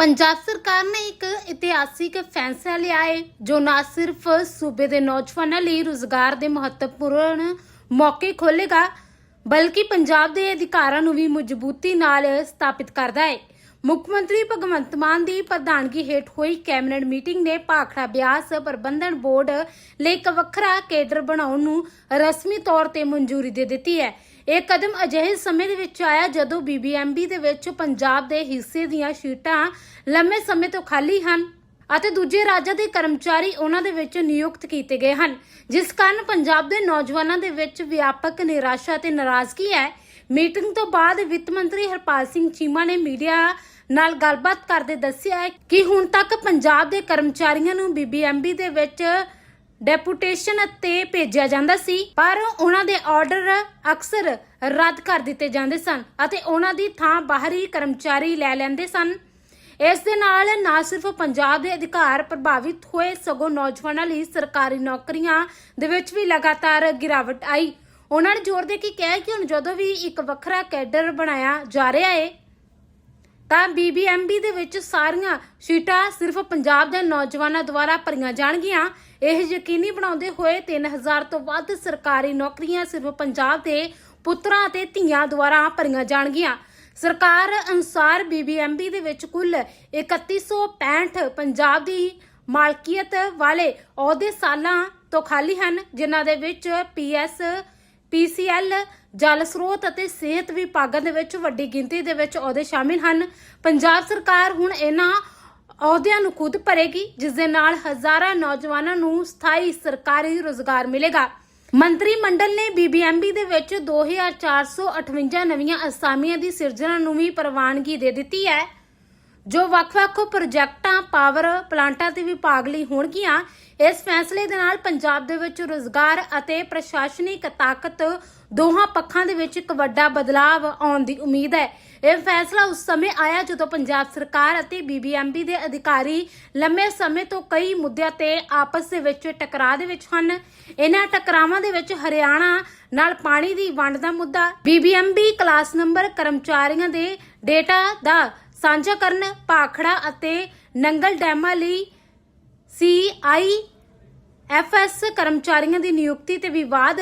ਪੰਜਾਬ ਸਰਕਾਰ ਨੇ ਇੱਕ ਇਤਿਹਾਸਿਕ ਫੈਸਲਾ ਲਿਆ ਹੈ, ਜੋ ਨਾ ਸਿਰਫ ਸੂਬੇ ਦੇ ਨੌਜਵਾਨਾਂ ਲਈ ਰੁਜ਼ਗਾਰ ਦੇ ਮਹੱਤਵਪੂਰਨ ਮੌਕੇ ਖੋਲੇਗਾ ਬਲਕਿ ਪੰਜਾਬ ਦੇ ਅਧਿਕਾਰਾਂ ਨੂੰ ਵੀ ਮਜ਼ਬੂਤੀ ਨਾਲ ਸਥਾਪਿਤ ਕਰਦਾ ਹੈ। ਮੁੱਖ ਮੰਤਰੀ ਭਗਵੰਤ ਮਾਨ ਦੀ ਪ੍ਰਧਾਨਗੀ ਹੇਠ ਹੋਈ ਕੈਬਨਿਟ ਮੀਟਿੰਗ ਨੇ ਭਾਖੜਾ ਬਿਆਸ ਪ੍ਰਬੰਧਨ ਬੋਰਡ ਲਈ ਇੱਕ ਵੱਖਰਾ ਕੇਡਰ ਬਣਾਉਣ ਨੂੰ ਰਸਮੀ ਤੌਰ ਤੇ ਮਨਜ਼ੂਰੀ ਦੇ ਦਿੱਤੀ ਹੈ। ਇਹ ਕਦਮ ਅਜਿਹੇ ਸਮੇਂ ਦੇ ਵਿੱਚ ਆਇਆ ਜਦੋਂ ਬੀਬੀਐਮਬੀ ਦੇ ਵਿੱਚ ਪੰਜਾਬ ਦੇ ਹਿੱਸੇ ਦੀਆਂ ਸੀਟਾਂ ਲੰਮੇ ਸਮੇਂ ਤੋਂ ਖਾਲੀ ਹਨ ਅਤੇ ਦੂਜੇ ਰਾਜਾਂ ਦੇ ਕਰਮਚਾਰੀ ਉਹਨਾਂ ਦੇ ਵਿੱਚ ਨਿਯੁਕਤ ਕੀਤੇ ਗਏ ਹਨ। ਜਿਸ ਕਾਰਨ ਪੰਜਾਬ ਦੇ ਨੌਜਵਾਨਾਂ ਦੇ ਵਿੱਚ ਵਿਆਪਕ ਨਿਰਾਸ਼ਾ ਤੇ ਨਾਰਾਜ਼ਗੀ ਹੈ। ਮੀਟਿੰਗ ਤੋਂ ਬਾਅਦ ਵਿੱਤ ਮੰਤਰੀ ਹਰਪਾਲ ਸਿੰਘ ਚੀਮਾ ਨੇ ਮੀਡੀਆ ਨਾਲ ਗੱਲਬਾਤ ਕਰਦੇ ਦੱਸਿਆ ਕਿ ਹੁਣ ਤੱਕ ਪੰਜਾਬ ਦੇ ਕਰਮਚਾਰੀਆਂ ਨੂੰ ਬੀਬੀਐਮਬੀ ਦੇ ਵਿੱਚ ਡੈਪੂਟੇਸ਼ਨ ਤੇ ਭੇਜਿਆ ਜਾਂਦਾ ਸੀ, ਪਰ ਉਹਨਾਂ ਦੇ ਆਰਡਰ ਅਕਸਰ ਰੱਦ ਕਰ ਦਿੱਤੇ ਜਾਂਦੇ ਸਨ ਅਤੇ ਉਹਨਾਂ ਦੀ ਥਾਂ ਬਾਹਰੀ ਕਰਮਚਾਰੀ ਲੈ ਲੈਂਦੇ ਸਨ। ਇਸ ਦੇ ਨਾਲ ਨਾ ਸਿਰਫ ਪੰਜਾਬ ਦੇ ਅਧਿਕਾਰ ਪ੍ਰਭਾਵਿਤ ਹੋਏ, ਸਗੋਂ ਨੌਜਵਾਨਾਂ ਲਈ ਸਰਕਾਰੀ ਨੌਕਰੀਆਂ ਦੇ ਵਿੱਚ ਵੀ ਲਗਾਤਾਰ ਗਿਰਾਵਟ ਆਈ। ਉਹਨਾਂ ਨੇ ਜ਼ੋਰ ਦੇ ਕੇ ਕਿਹਾ ਕਿ ਹੁਣ ਜਦੋਂ ਵੀ ਇੱਕ ਵੱਖਰਾ ਕੈਡਰ ਬਣਾਇਆ ਜਾ ਰਿਹਾ ਹੈ ਤਾਂ ਬੀਬੀਐਮਬੀ ਦੇ ਵਿੱਚ ਸਾਰੀਆਂ ਸੀਟਾਂ ਸਿਰਫ ਪੰਜਾਬ ਦੇ ਨੌਜਵਾਨਾਂ ਦੁਆਰਾ ਭਰੀਆਂ ਜਾਣਗੀਆਂ। ਇਹ ਯਕੀਨੀ ਬਣਾਉਂਦੇ ਹੋਏ 3000 ਤੋਂ ਵੱਧ ਸਰਕਾਰੀ ਨੌਕਰੀਆਂ ਸਿਰਫ ਪੰਜਾਬ ਦੇ ਪੁੱਤਰਾਂ ਅਤੇ ਧੀਆਂ ਦੁਆਰਾ ਭਰੀਆਂ ਜਾਣਗੀਆਂ। ਸਰਕਾਰ ਅਨੁਸਾਰ ਬੀਬੀਐਮਬੀ ਦੇ ਵਿੱਚ ਕੁੱਲ 3165 ਪੰਜਾਬ ਦੀ ਮਾਲਕੀਅਤ ਵਾਲੇ ਅਹੁਦੇ ਸਾਲਾਂ ਤੋਂ ਖਾਲੀ ਹਨ, ਜਿਨ੍ਹਾਂ ਦੇ ਵਿੱਚ ਪੀਐਸ ਪੀਸੀਐਲ ਜਲ ਸਰੋਤ ਅਤੇ ਸਿਹਤ ਵਿਭਾਗਾਂ ਦੇ ਵਿੱਚ ਵੱਡੀ ਗਿਣਤੀ ਦੇ ਵਿੱਚ ਅਹੁਦੇ ਸ਼ਾਮਿਲ ਹਨ। ਪੰਜਾਬ ਸਰਕਾਰ ਹੁਣ ਇਹਨਾਂ ਅਹੁਦਿਆਂ ਨੂੰ ਖੁਦ ਭਰੇਗੀ, ਜਿਸ ਦੇ ਨਾਲ ਹਜ਼ਾਰਾਂ ਨੌਜਵਾਨਾਂ ਨੂੰ ਸਥਾਈ ਸਰਕਾਰੀ ਰੋਜ਼ਗਾਰ ਮਿਲੇਗਾ। ਮੰਤਰੀ ਮੰਡਲ ਨੇ ਬੀਬੀਐਮਬੀ ਦੇ ਵਿੱਚ 2458 ਨਵੀਆਂ ਅਸਾਮੀਆਂ ਦੀ ਸਿਰਜਣਾ ਨੂੰ ਵੀ ਪ੍ਰਵਾਨਗੀ ਦੇ ਦਿੱਤੀ ਹੈ। ਜੋ ਵੱਖ-ਵੱਖ ਪ੍ਰੋਜੈਕਟਾਂ, ਪਾਵਰ ਪਲਾਂਟਾਂ ਤੇ ਵਿਭਾਗ ਲਈ ਹੋਣਗੀਆਂ, ਇਸ ਫੈਸਲੇ ਦੇ ਨਾਲ ਪੰਜਾਬ ਦੇ ਵਿੱਚ ਰੋਜ਼ਗਾਰ ਅਤੇ ਪ੍ਰਸ਼ਾਸਨਿਕ ਤਾਕਤ ਦੋਹਾਂ ਪੱਖਾਂ ਦੇ ਵਿੱਚ ਇੱਕ ਵੱਡਾ ਬਦਲਾਅ ਆਉਣ ਦੀ ਉਮੀਦ ਹੈ। ਇਹ ਫੈਸਲਾ ਉਸ ਸਮੇਂ ਆਇਆ ਜਦੋਂ ਪੰਜਾਬ ਸਰਕਾਰ ਅਤੇ ਬੀਬੀਐਮਬੀ ਦੇ ਅਧਿਕਾਰੀ ਲੰਮੇ ਸਮੇਂ ਤੋਂ ਕਈ ਮੁੱਦਿਆਂ ਤੇ ਆਪਸ ਦੇ ਵਿੱਚ ਟਕਰਾਅ ਦੇ ਵਿੱਚ ਹਨ। ਇਹਨਾਂ ਟਕਰਾਵਾਂ ਦੇ ਵਿੱਚ ਹਰਿਆਣਾ ਨਾਲ ਪਾਣੀ ਦੀ ਵੰਡ ਦਾ ਮੁੱਦਾ ਬੀਬੀਐਮਬੀ ਕਲਾਸ ਨੰਬਰ ਕਰਮਚਾਰੀਆਂ ਦੇ ਡੇਟਾ ਦਾ ਸਾਂਝਾ ਕਰਨ ਭਾਖੜਾ ਅਤੇ ਨੰਗਲ ਡੈਮਾਂ ਲਈ ਸੀਆਈ ਐਫਐਸ ਕਰਮਚਾਰੀਆਂ ਦੀ ਨਿਯੁਕਤੀ ਤੇ ਵਿਵਾਦ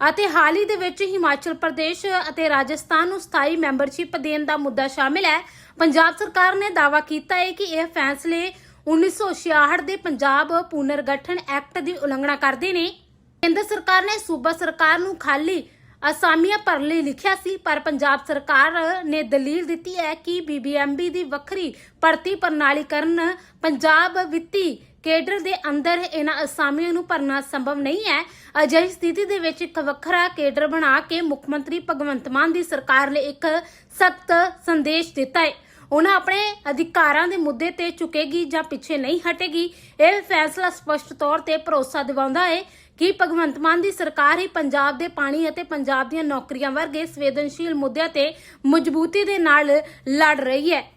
ਅਤੇ ਹਾਲ ਹੀ ਦੇ ਵਿੱਚ ਹਿਮਾਚਲ ਪ੍ਰਦੇਸ਼ ਅਤੇ ਰਾਜਸਥਾਨ ਨੂੰ ਸਥਾਈ ਮੈਂਬਰਸ਼ਿਪ ਦੇਣ ਦਾ ਮੁੱਦਾ ਸ਼ਾਮਿਲ ਹੈ। ਪੰਜਾਬ ਸਰਕਾਰ ਨੇ ਦਾਅਵਾ ਕੀਤਾ ਹੈ ਕਿ ਇਹ ਫੈਸਲੇ 1966 ਦੇ ਪੰਜਾਬ ਪੁਨਰਗਠਨ ਐਕਟ ਦੀ ਉਲੰਘਣਾ ਕਰਦੇ ਨੇ। ਕੇਂਦਰ ਸਰਕਾਰ ਨੇ ਸੂਬਾ ਸਰਕਾਰ ਨੂੰ ਖਾਲੀ ਅਸਾਮੀਆਂ ਭਰਨ ਲਈ ਲਿਖਿਆ ਸੀ, ਪਰ ਪੰਜਾਬ ਸਰਕਾਰ ਨੇ ਦਲੀਲ ਦਿੱਤੀ ਹੈ ਕਿ ਬੀਬੀਐਮਬੀ ਦੀ ਵੱਖਰੀ ਭਰਤੀ ਪ੍ਰਣਾਲੀ ਕਰਨ ਪੰਜਾਬ ਵਿੱਤੀ ਕੇਡਰ ਦੇ ਅੰਦਰ ਇਹਨਾਂ ਅਸਾਮੀਆਂ ਨੂੰ ਭਰਨਾ ਸੰਭਵ ਨਹੀਂ ਹੈ। ਅਜਿਹੀ ਸਥਿਤੀ ਦੇ ਵਿੱਚ ਇੱਕ ਵੱਖਰਾ ਕੇਡਰ ਬਣਾ ਕੇ ਮੁੱਖ ਮੰਤਰੀ ਭਗਵੰਤ ਮਾਨ ਦੀ ਸਰਕਾਰ ਨੇ ਇੱਕ ਸਖਤ ਸੰਦੇਸ਼ ਦਿੱਤਾ ਹੈ। ਉਹਨਾਂ ਆਪਣੇ ਅਧਿਕਾਰਾਂ ਦੇ ਮੁੱਦੇ ਤੇ ਚੁਕੇਗੀ ਜਾਂ ਪਿੱਛੇ ਨਹੀਂ ਹਟੇਗੀ। ਇਹ ਫੈਸਲਾ ਸਪਸ਼ਟ ਤੌਰ ਤੇ ਭਰੋਸਾ ਦਿਵਾਉਂਦਾ ਹੈ ਕਿ ਭਗਵੰਤ ਮਾਨ ਦੀ ਸਰਕਾਰ ਹੀ ਪੰਜਾਬ ਦੇ ਪਾਣੀ ਅਤੇ ਪੰਜਾਬ ਦੀਆਂ ਨੌਕਰੀਆਂ ਵਰਗੇ ਸੰਵੇਦਨਸ਼ੀਲ ਮੁੱਦਿਆਂ ਤੇ ਮਜ਼ਬੂਤੀ ਦੇ ਨਾਲ ਲੜ ਰਹੀ ਹੈ?